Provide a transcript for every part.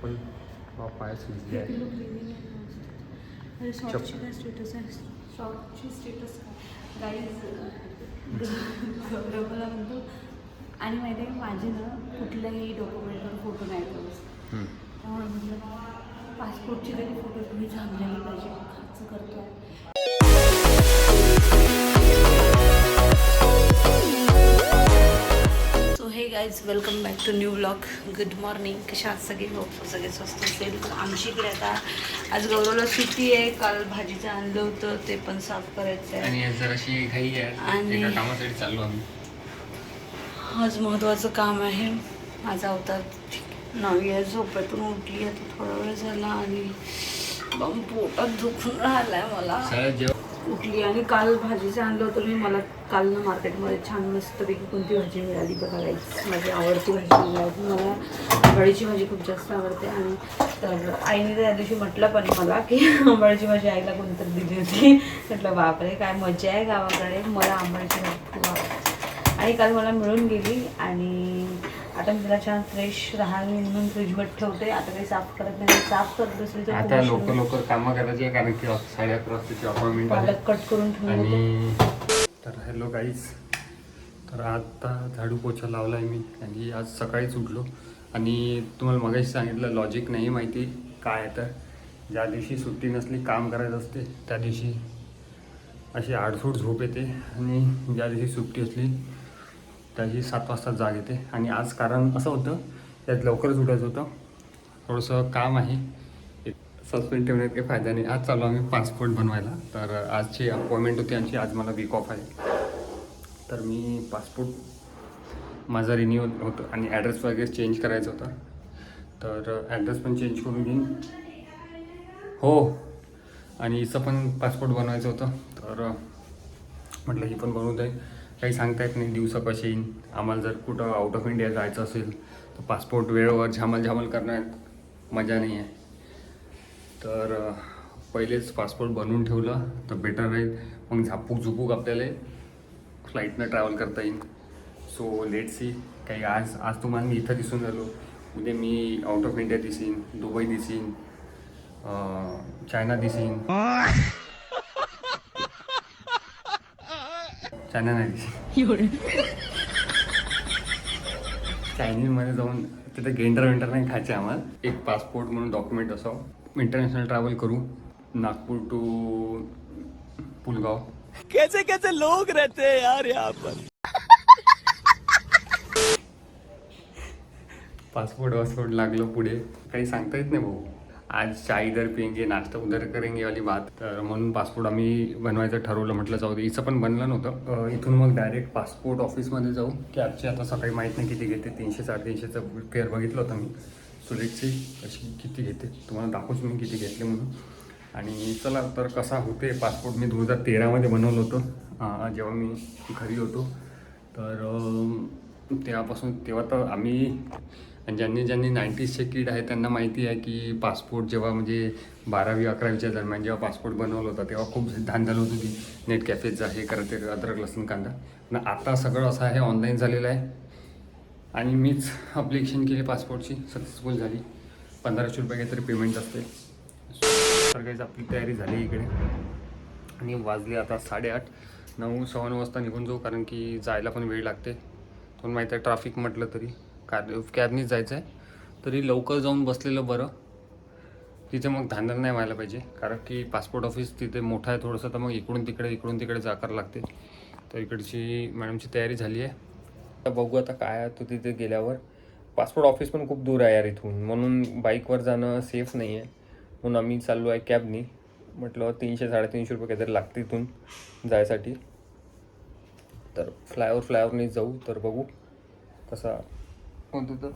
चप्पल पाय सुजली आहे. अरे शॉर्टची काय स्टेटस आहे? शॉर्टची स्टेटस गाईज गौरवला म्हणतो. आणि माहिती आहे माझे ना कुठल्याही डॉक्युमेंटवर फोटो नाही करत हम्म. त्यामुळे म्हटलं पासपोर्टची तरी फोटो तुम्ही चांगले पाहिजे. खर्च करतो so guys welcome back to new blog good morning कशा आहात सगळे? हो सगळे स्वस्त असेल. तर आमची इकडे आता आज गौरवला सुट्टी आहे. काल भाजीचं आणलं होतं. ते पण साफ करायचं आहे आणि जराशी घाई आहे. आणि- कामासाठी चाललो आम्ही. आज महत्त्वाचं काम आहे. माझा अवतार नवी आहे. झोपेतून उठली आता थोडा वेळ झाला आणि पोटात दुखून राहिलाय मला. सगळ्यात जेव्हा उठली आणि काल भाजीचं आणलं होतं मी. मला काल ना मार्केटमध्ये छान मस्तपैकी कोणती भाजी मिळाली बघा गाईस माझी आवडती भाजी मिळाली. मला आंबाळीची भाजी खूप जास्त आवडते. आणि तर आईने त्या दिवशी म्हटलं पण मला की आंबाळीची भाजी आईला कोणतरी दिली होती. म्हटलं बापरे काय मजा आहे गावाकडे. मला आंबाळीची भाजी खूप आवडते. आणि काल मला मिळून गेली आणि आता मी तिला छान फ्रेश राहावी म्हणून फ्रीजमध्ये ठेवते. आता काही साफ करत नाही साफ करत असेल तर आता लवकर लवकर कामं करायची आहे कारण की साडे अकरा वाजताची अपॉइंटमेंट पालक कट करून. आणि तर हॅलो गाईज तर आता झाडू पोछा लावला आहे मी. आणि आज सकाळीच उठलो. आणि तुम्हाला मगाशी सांगितलं लॉजिक नाही माहिती काय आहे तर. ज्या दिवशी सुट्टी नसली काम करायचं असते त्या दिवशी अशी आडसूट झोप येते. आणि ज्या दिवशी सुट्टी असली त्या सात वाजता जाग येते. आणि आज कारण असं होतं त्यात लवकरच उठायचं होतं. थोडंसं काम आहे. सस्पेंड ठेवण्यात काही फायदा नाही. आज चालू आम्ही पासपोर्ट बनवायला. तर आजची अपॉइंटमेंट होती आमची. आज मला वीक ऑफ आहे. तर मी पासपोर्ट माझा रिन्यू होतं आणि ॲड्रेस वगैरे चेंज करायचा होता. तर ॲड्रेस पण चेंज करून घेईन. हो. आणि हिचं पण पासपोर्ट बनवायचं होतं. तर म्हटलं ही पण बनवून जाईल काही सांगता येत नाही दिवसा कशी येईन. आम्हाला जर कुठं आउट ऑफ इंडिया जायचं असेल तर पासपोर्ट वेळेवर झामल झामल करण्यात मजा नाही आहे. तर पहिलेच पासपोर्ट बनवून ठेवलं तर बेटर राहील मग झापूक झुपूक आपल्याला फ्लाईटनं ट्रॅव्हल करता येईल सो लेट सी काही आज आज तुम्हाला मी इथं दिसून राहिलो. उद्या मी आउट ऑफ इंडिया दिसीन दुबई दिसीन चायना दिसीन. चायना नाही चायनीजमध्ये जाऊन तिथे गेंटर वेंटर नाही खायचे आम्हाला. एक पासपोर्ट म्हणून डॉक्युमेंट असावं. इंटरनॅशनल ट्रॅव्हल करू. नागपूर टू पुलगाव. कैसे कैसे लोग रहते हैं यार यहाँ पर? पासपोर्ट वासपोर्ट लागलं पुढे. काही सांगता येत नाही भाऊ. आज चाय इधर पिंगे नाश्ता उधर करेंगे वाली बात. तर म्हणून पासपोर्ट आम्ही बनवायचं ठरवलं म्हटलं जाऊ दे. हिचं पण बनलं नव्हतं. इथून मग डायरेक्ट पासपोर्ट ऑफिसमध्ये जाऊ. कॅबची आता सकाळी माहीत नाही किती घेते. तीनशे साडेतीनशेचं फेअर बघितलं होतं मी. सुलेटची कशी किती घेते? तुम्हाला दाखवूच मी किती घेतले म्हणून. आणि चला तर कसा होते पासपोर्ट मी दोन हजार तेरामध्ये बनवलं होतं. जेव्हा मी घरी होतो. तर तेव्हापासून तेव्हा तर आम्ही आणि ज्यांनी ज्यांनी नाईन्टीजचे किड आहे त्यांना माहिती आहे की पासपोर्ट जेव्हा म्हणजे बारावी अकरावीच्या दरम्यान जेव्हा पासपोर्ट बनवलं होता तेव्हा खूप धांदल होत होती. नेट कॅफेचा हे हे करते अद्रक लसूण कांदा. पण आता सगळं असं आहे ऑनलाईन झालेलं आहे. आणि मीच अप्लिकेशन केली पासपोर्टची सक्सेसफुल झाली. पंधराशे रुपये काहीतरी पेमेंट असते. तर काहीच आपली तयारी झाली इकडे. आणि वाजले आता साडेआठ. नऊ सव्वा नऊ वाजता निघून जाऊ कारण की जायला पण वेळ लागते. पण माहीत आहे ट्राफिक म्हटलं तरी. कार कॅबनीच जायचं आहे तरी लवकर जाऊन बसलेलं बरं. तिथे मग धांदल नाही व्हायला पाहिजे. कारण की पासपोर्ट ऑफिस तिथे मोठं आहे थोडंसं तर मग इकडून तिकडे इकडून तिकडे जाकर लागते. तर इकडची मॅडमची तयारी झाली आहे. आता बघू आता काय तू तो तिथे गेल्यावर. पासपोर्ट ऑफिस पण खूप दूर आहे यार इथून. म्हणून बाईकवर जाणं सेफ नाही आहे. म्हणून आम्ही चाललो आहे कॅबनी म्हटलं तीनशे साडेतीनशे रुपये काहीतरी लागते इथून जायसाठी. तर फ्लायओव्हर फ्लायओव्हरने जाऊ. तर बघू कसा होतो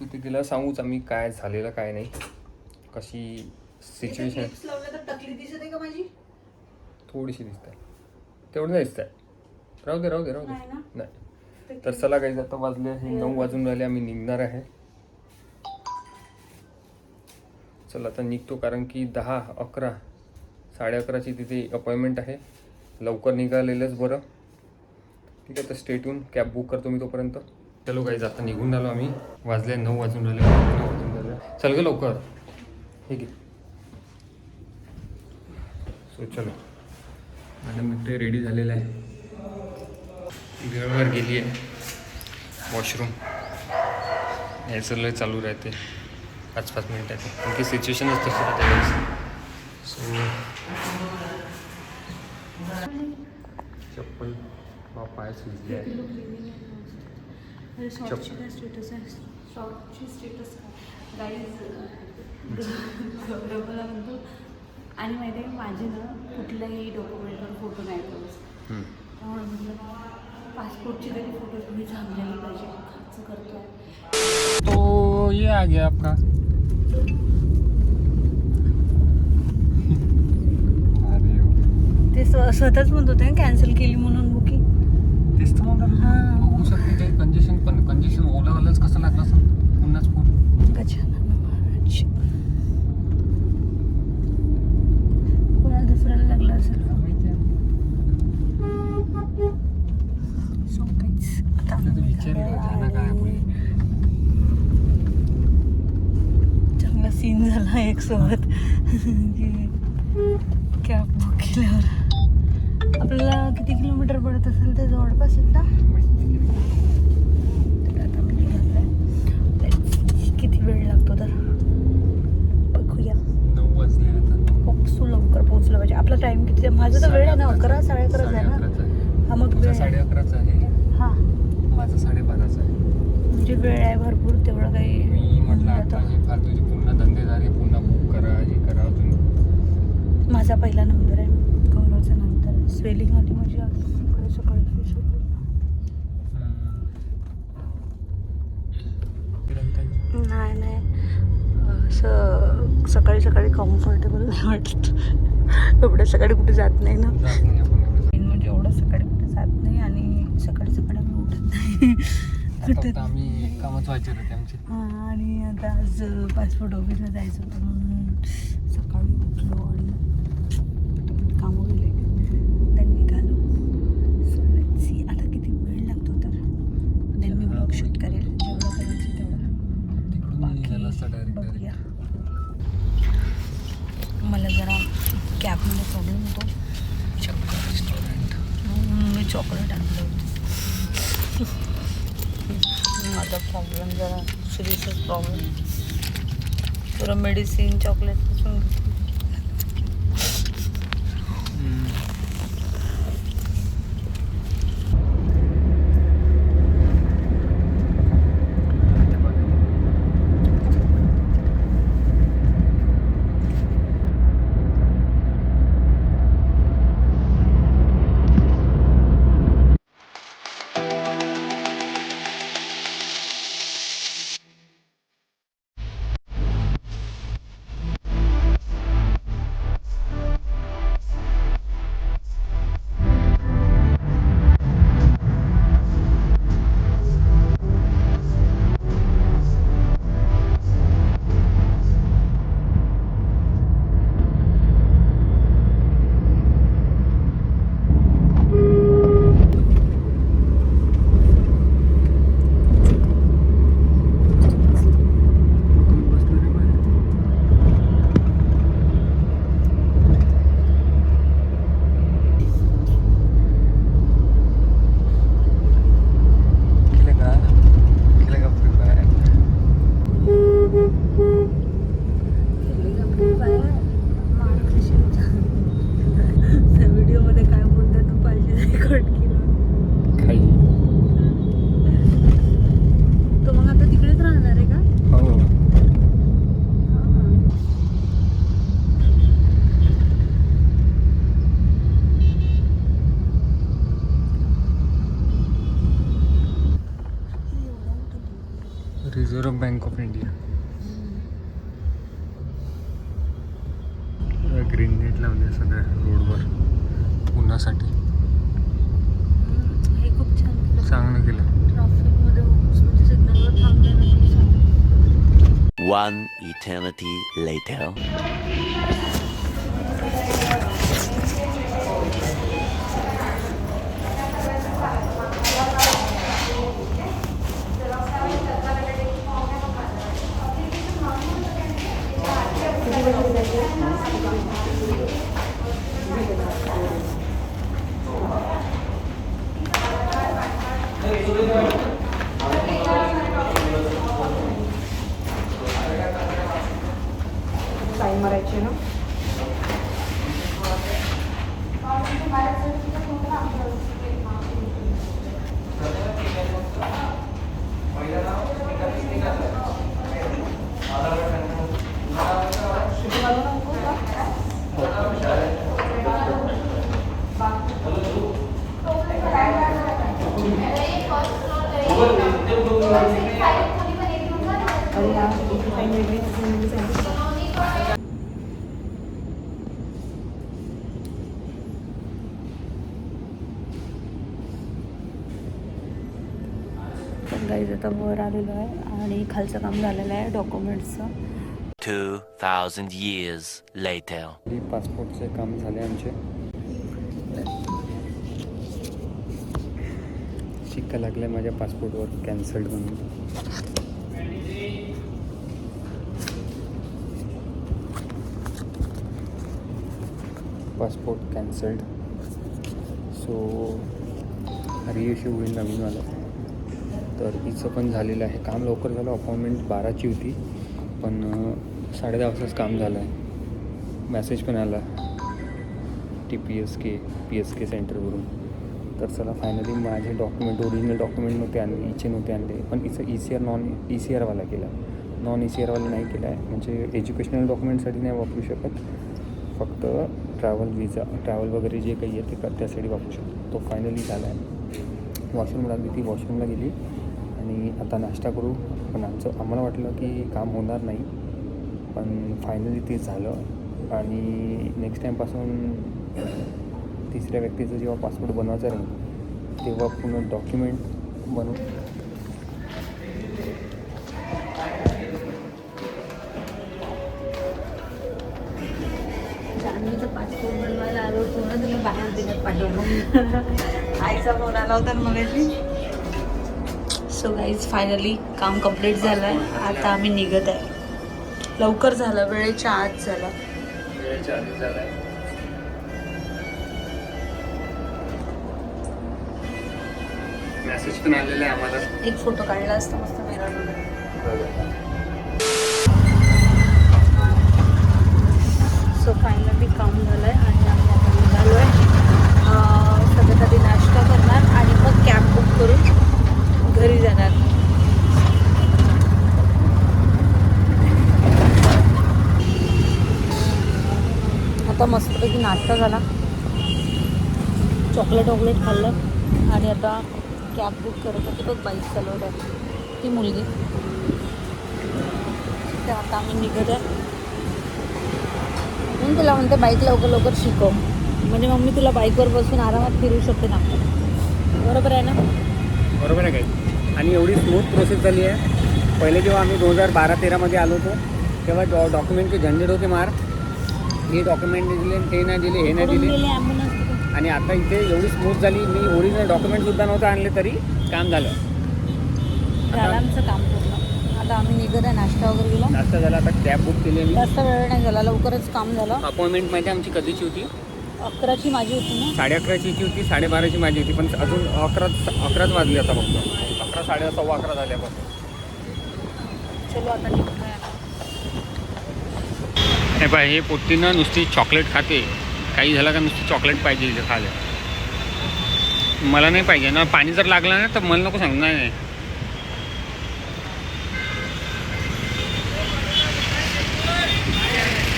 तिथे तिला सांगूच आम्ही काय झालेलं काय नाही. कशी सिच्युएशन लावलं तर तकलीफ दिसत आहे का माझी? थोडीशी दिसत. आहे तेवढं नाही दिसत आहे राहू दे राहू दे राहू? दे. नाही तर चला काही आता वाजले हे. नऊ वाजून राहिले आम्ही निघणार आहे. चला आता निघतो कारण की दहा अकरा साडे अकराची तिथे अपॉइंटमेंट आहे. लवकर निघालेलंच बरं. ठीक आहे तर स्टेट येऊन कॅब बुक करतो मी तोपर्यंत. चलो काही आता निघून राहिलो आम्ही. वाजले नऊ वाजून राहिले चल ग लवकर. ठीक आहे सो चलो. मॅडम इकडे रेडी झालेलं आहे. वेळेवर गेली आहे वॉशरूम याचं लय चालू राहते. पाच पाच मिनिटाचे कारण की सिच्युएशनच तशी राहते सो चप्पल पाय सुजले आहे. शॉर्टची काय स्टेटस आहे? शॉर्टची स्टेटस गाईज गौरवला म्हणतो. आणि माहिती आहे माझे ना कुठल्याही डॉक्युमेंटवर फोटो नाही करत हम्म. त्यामुळे म्हटलं पासपोर्टची तरी फोटो तुम्ही चांगली पाहिजे. खर्च करतोय. तो ये आ गया आपका. ते स्व स्वतःच म्हणत होते कॅन्सल केली म्हणून बुकिंग तेच तर म्हणलं हां. होऊ शकते ते कंजेशन पण कंजेशन ओलावालाच कसं लागलं असं पुन्हाच फोन गजानन महाराज कोणाला दुसऱ्याला लागला असेल सो काहीच आता आपल्याला तर विचारलं जाणं काय आपली चांगला झाला एक सोबत कॅब बुक केल्यावर आपल्याला किती किलोमीटर पडत असेल ते जवळपास निघालोय. Let's- किती वेळ लागतो तर? बघूया. पोचू लवकर पोचलं पाहिजे. आपला टाइम किती आहे? माझा तर वेळ आहे ना अकरा साडे अकरा आहे ना? अकराचा हा मग वेळ साडे. अकराचा आहे. हा. माझा साडेबाराचा आहे. म्हणजे वेळ आहे भरपूर तेवढं काही मी म्हटलं आता हे पुन्हा धंदेदारी पुन्हा बुक करा हे करा माझा पहिला नंबर आहे गौरवचा नंतर. स्वेलिंग आली माझी आज सकाळी सकाळी fresh होते. नाही नाही. असं सकाळी सकाळी कम्फर्टेबल नाही वाटत. एवढ्या सकाळी कुठे जात नाही ना. जात नाही आपण एवढं. मेन म्हणजे एवढं सकाळी कुठे जात नाही आणि सकाळी सकाळी आम्ही उठत नाही. आम्ही कामच व्हायचे होते आमचे. हां आणि आता आज पासपोर्ट ऑफिसला जायचं होतं म्हणून सकाळी उठलो आणि कामं गेले देन निघालो. सो आता किती वेळ लागतो तर. देन मी ब्लॉग शूट करेल. जेवढं करायचं तेवढं. बघूया. मला जरा कॅबमध्ये प्रॉब्लेम होतो. चक्कर रेस्टॉरंट मी चॉकलेट आणलं होतं प्रॉब्लेम जरा सिरियसच प्रॉब्लेम पुरं medicine chocolate reserve bank of India. Green net लावले सगळ्या रोडवर उन्हासाठी हे खूप छान केलं. चांगलं केलं. ट्रॅफिकमध्ये म्हणजे One eternity later. गाईज आता वर आलेलो आहे आणि खालचं काम झालेलं आहे डॉक्युमेंट्सचं. 2,000 years later. पासपोर्टचे काम झाले आमचे. शिक्का लागलाय माझ्या पासपोर्टवर कॅन्सल्ड म्हणून. पासपोर्ट कॅन्सल्ड सो रिइश्यू होईल नवीनवाला तर हिचं पण झालेलं आहे. काम लवकर झालं. अपॉइंटमेंट बाराची होती. पण साडे साडेदहा वाजताच काम झालं आहे मॅसेज पण आला. T P S K P S K सेंटरवरून तर चला फायनली माझे डॉक्युमेंट ओरिजिनल डॉक्युमेंट नव्हते आणले इचे नव्हते आणले. पण इचं E C R non E C Vala केला. नॉन ई सी आरवाला नाही केला आहे म्हणजे एज्युकेशनल डॉक्युमेंटसाठी नाही वापरू शकत. फक्त ट्रॅव्हल विजा ट्रॅव्हल वगैरे जे काही आहे ते त्यासाठी वापरू शकतो. तो फायनली झाला आहे. वॉशरूम लागली ती वॉशरूमला गेली आणि आता नाश्ता करू. पण आमचं आम्हाला वाटलं की काम होणार नाही. पण फायनली ते झालं आणि नेक्स्ट टाईमपासून तिसऱ्या व्यक्तीचं जेव्हा पासपोर्ट बनवायचा राहील तेव्हा पूर्ण डॉक्युमेंट बनवू. आईचा फोन आला होता मगाशी. सो गाईज फायनली काम कंप्लीट झालं आहे आता आम्ही निघत आहे. लवकर झालं वेळेच्या आत झालं. एक फोटो काढला असता मस्त मिरर वगैरे सो फायनली काम झालं आहे आणि आम्ही आता निघालो आहे सगळ्यात आधी नाश्ता करणार आणि मग कॅब बुक करून घरी जाणार आता मस्तपैकी नाश्ता झाला चॉकलेट वॉकलेट खाल्लं. आणि आता कॅब बुक करत होते बघ बाईक चालवत आहे ती मुलगी. तर आता आम्ही निघत आहे. म्हणून तुला म्हणते बाईक लवकर लवकर शिकव. म्हणजे मग मी तुला बाईकवर बसून आरामात फिरू शकते ना. बरोबर आहे ना? बरोबर आहे काही. आणि एवढी स्मूथ प्रोसेस झाली आहे. पहिले जेव्हा आम्ही दोन हजार बारा तेरामध्ये आलो होतो तेव्हा डॉ डॉक्युमेंटचे झंझट होते मार. हे डॉक्युमेंट दिले ते नाही दिले हे नाही दिले. आणि आता इथे एवढी स्मूथ झाली. मी ओरिजिनल डॉक्युमेंटसुद्धा नव्हतं आणले तरी काम झालं. झालं आमचं काम पूर्ण. आता आम्ही निघत आहे नाश्ता वगैरे गेला नाश्ता झाला आता कॅब बुक केली आम्ही. जास्त वेळ नाही झाला लवकरच काम झालं. अपॉइंटमेंट माहिती आमची कधीची होती? अकराची माझी होती ना. साडे अकराची हिची होती साडेबाराची माझी होती. पण अजून अकरा अकराच वाजली आता फक्त. अकरा साडे सव्वा अकरा झाल्यापासून चलो आता निघतोय. हे पाय हे पोट्टीनं नुसती चॉकलेट खाते. काही झालं का नुसती चॉकलेट पाहिजे इथे खायला? मला नाही पाहिजे. ना पाणी जर लागलं ना तर मला नको सांग. नाही नाही.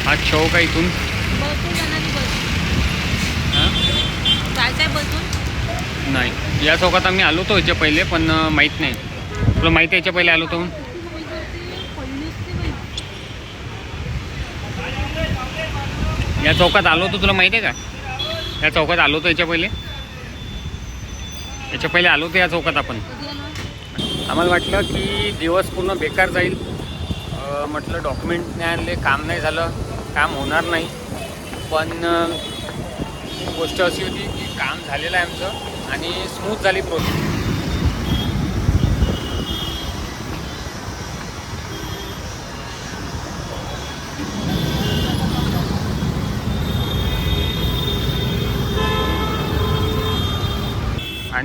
हा शव का इथून? हां? नाही. या चौकात आम्ही आलो होतो याच्या पहिले पण माहीत नाही. तुला माहिती आहे याच्या पहिले आलो होतो या चौकात आलो होतो तुला माहिती आहे का? या चौकात आलो होतो याच्या पहिले. याच्या पहिले आलो होतो या चौकात आपण. आम्हाला वाटलं की दिवस पूर्ण बेकार जाईल. म्हटलं डॉक्युमेंट नाही आणले काम नाही झालं काम होणार नाही. पण गोष्ट अशी होती की काम झालेलं आहे आमचं आणि स्मूथ झाली प्रोसेस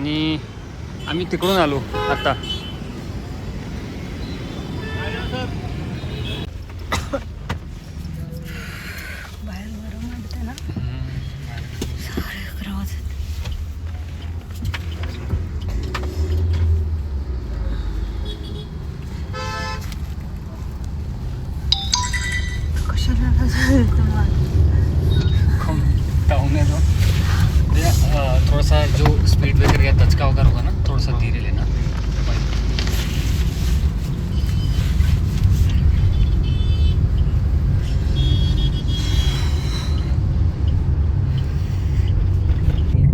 आणि आम्ही तिकडून आलो आता बाहेर गरम वाटतं ना सारे अकरा वाजत कशाला डाउन है तो ये, अ, थोड़ा सा जो स्पीड ब्रेकर या टच का होगा होगा ना थोड़ा सा धीरे लेना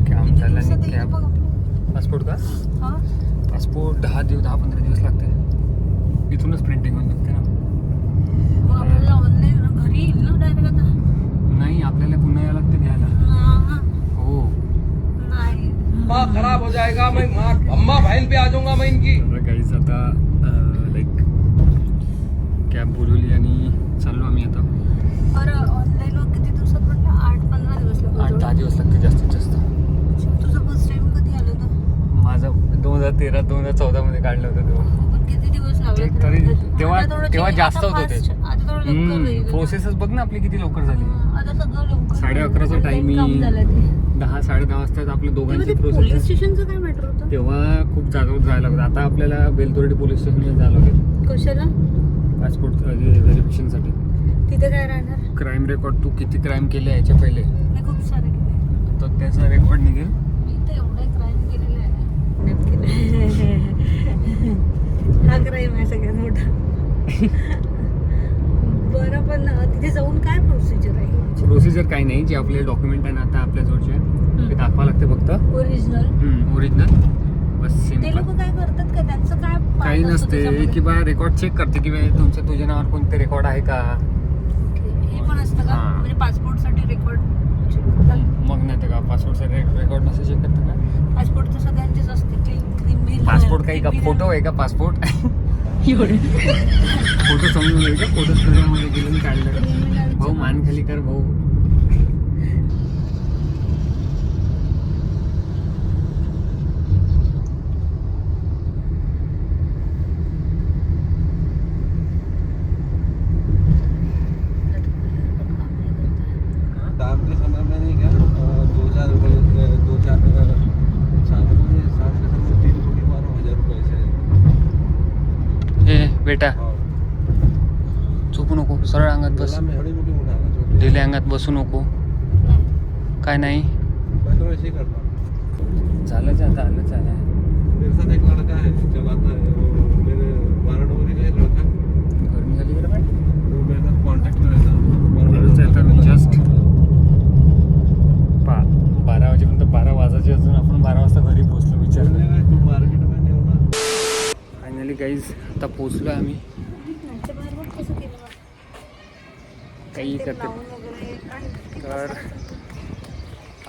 काम झालं आणि कॅब पासपोर्ट का पासपोर्ट दहा दिवस दहा पंधरा दिवस लागते इथूनच प्रिंटिंग होऊन लागते ना आपल्याला ऑनलाईन घरी येईल ना डायरेक्ट आता नाही आपल्याला पुन्हा यायला लागते घ्यायला हा, हो नाही माँ खराब हो जाएगा मैं माँ अम्मा बहन पे आ जाऊंगा मैं इनकी। गाईज आता लाईक कॅब बोलवली आणि चाललो आम्ही आता. बरं ऑनलाईन वर किती दिवसात म्हटलं? आठ पंधरा दिवस आठ लागतो दहा दिवस लागते जास्तीत जास्त. तुझं फर्स्ट टाइम कधी आलं होतं? माझं दोन हजार तेरा दोन हजार चौदा मध्ये काढलं होतं तेव्हा. पण किती दिवस लागले ते तरी? तेव्हा- तेव्हा जास्त होतं ते. प्रोसेसच बघ ना आपली किती लवकर झाली. हं, आता सगळं लवकर साडे अकराचं online दहा साडे दहा वाजता आपल्या दोघांची पोलीस प्रोसेस स्टेशनचं काय मॅटर होतं? तेव्हा खूप जागेवर जायला लागतं आता आपल्याला बेलतोरडी पोलीस स्टेशनला जायला लागेल. कशाला? पासपोर्ट व्हेरिफिकेशनसाठी तिथे काय राहणार? क्राईम रेकॉर्ड तू किती क्राईम केले याच्या पहिले? मी खूप सारे केले तर त्याचा रेकॉर्ड निघेल. मी तर एवढे क्राईम केलेले आहे. हा क्राईम आहे सगळ्यात मोठा. बरं पण तिथे जाऊन काय प्रोसिजर प्रोसिजर काही नाही जे आपले डॉक्युमेंट आहे ना आता आपल्या जवळचे ते दाखवा लागते फक्त. ओरिजिनल ओरिजिनल बस ते सिंपल लोक काय करतात का? त्यांचं काय part काही असतं नसते त्याच्यामध्ये? की बा रेकॉर्ड चेक करते की बा तुमच्या तुझ्या नावावर कोणते रेकॉर्ड आहे का? हे पण असतं का? हां. म्हणजे पासपोर्टसाठी रेकॉर्ड मग नाही ते का? पासपोर्टचा रेकॉर्ड नसं चेक करते का पासपोर्ट तर सगळ्यांचेच असते क्रिमिनल पासपोर्ट काही का? फोटो आहे का? पासपोर्ट फोटो समजून घ्यायचा फोटो स्टुडिओमध्ये गेलो आणि काढलं. भाऊ मान खाली कर भाऊ हे बेटा. हाँ। चुकू नको सरळ अंगात बस. गला में बड़ी मोटी उठाना छोटी ढिले अंगात बसू नको. काय नाही? झालं झालं झालं मेरे साथ एक लड़का है चलाता है वो मेरे बारह डोरी का एक लड़का है बरं बाई. वो मेरे साथ कांटेक्ट में रहता है बरोबर आहे, तर just- पा बारा वाजेपर्यंत बारा वाजायचे अजून. आपण बारा वाजता घरी पोहोचलो विचार फायनली गाईज आता पोहोचलो आम्ही. काही करते तर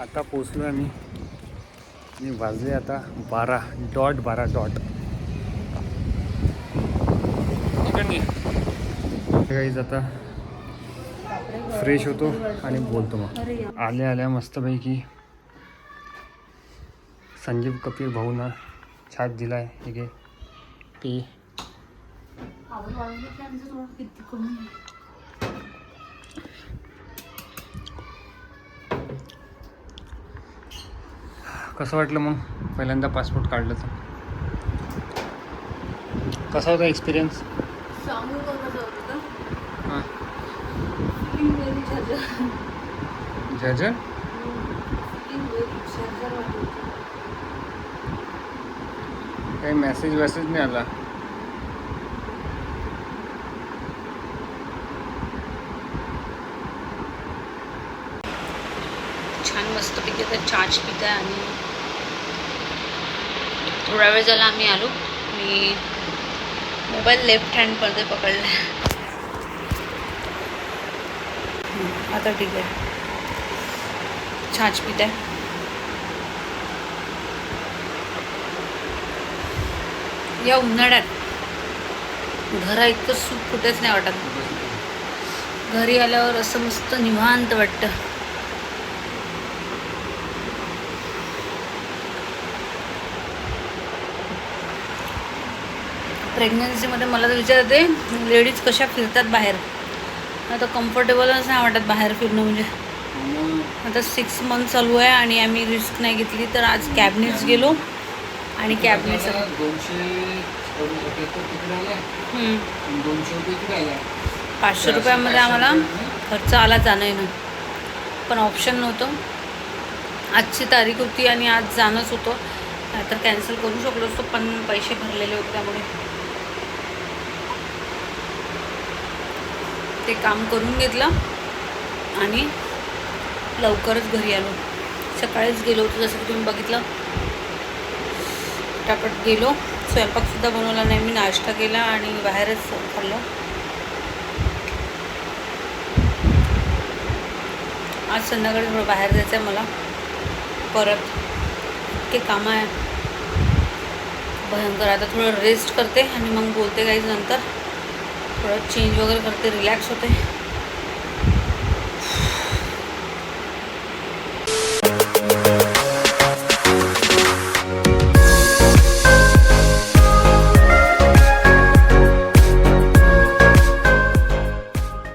आता पोचलो आम्ही. आणि वाजले आता बारा डॉट बारा डॉट. गाईज आता फ्रेश होतो आणि बोलतो मग. आल्या आल्या मस्तपैकी. संजीव कपिल भाऊनं छाप दिलाय. हे घे. पे. कसं वाटलं मग? पहिल्यांदा पासपोर्ट काढलं तर? कसा होता एक्सपिरियन्स? हां. होतं. काही मेसेज वेसेज नाही आला. छान मस्तपैकी आता चहाच पित आहे आणि थोडा वेळ झाला आम्ही आलो. मी मोबाईल लेफ्ट हँडमध्ये पकडला. हं, आता ठीक आहे. छाच पित. आहे या उन्हाळ्यात घरा इतकं सुख कुठेच नाही वाटत. घरी आल्यावर असं मस्त निवांत वाटतं. प्रेग्नन्सीमध्ये मला तर विचारते लेडीज कशा फिरतात बाहेर? आता कम्फर्टेबलच नाही वाटत बाहेर फिरणं म्हणजे. आता सिक्स मंथ चालू आहे आणि आम्ही रिस्क नाही घेतली तर आज कॅबनेच गेलो आणि कॅबने सगळं. दोनशे पेपर तिकडे आला. हम्म. आणि दोनशे रुपये तिकडे आला. पाचशे रुपयामध्ये आम्हाला खर्च आला जाणं येणं पण ऑप्शन नव्हतं. आजची तारीख होती आणि आज जाणंच होतं. तर कॅन्सल करू शकलो असतो पण पैसे भरलेले होते त्यामुळे. ते काम करून घेतलं आणि लवकरच घरी आलो. सकाळीच गेलो होतो जसं की तुम्ही बघितलं. टाकट गेलो. स्वयंपाकसुद्धा बनवला नाही मी नाश्ता केला आणि बाहेरच खाल्लं. आज संध्याकाळी थोडं बाहेर जायचं आहे मला. परत इतके कामं आहे. भयंकर. आता थोडं रेस्ट करते आणि मग बोलते काहीच नंतर. थोडं चेंज वगैरे करते रिलॅक्स होते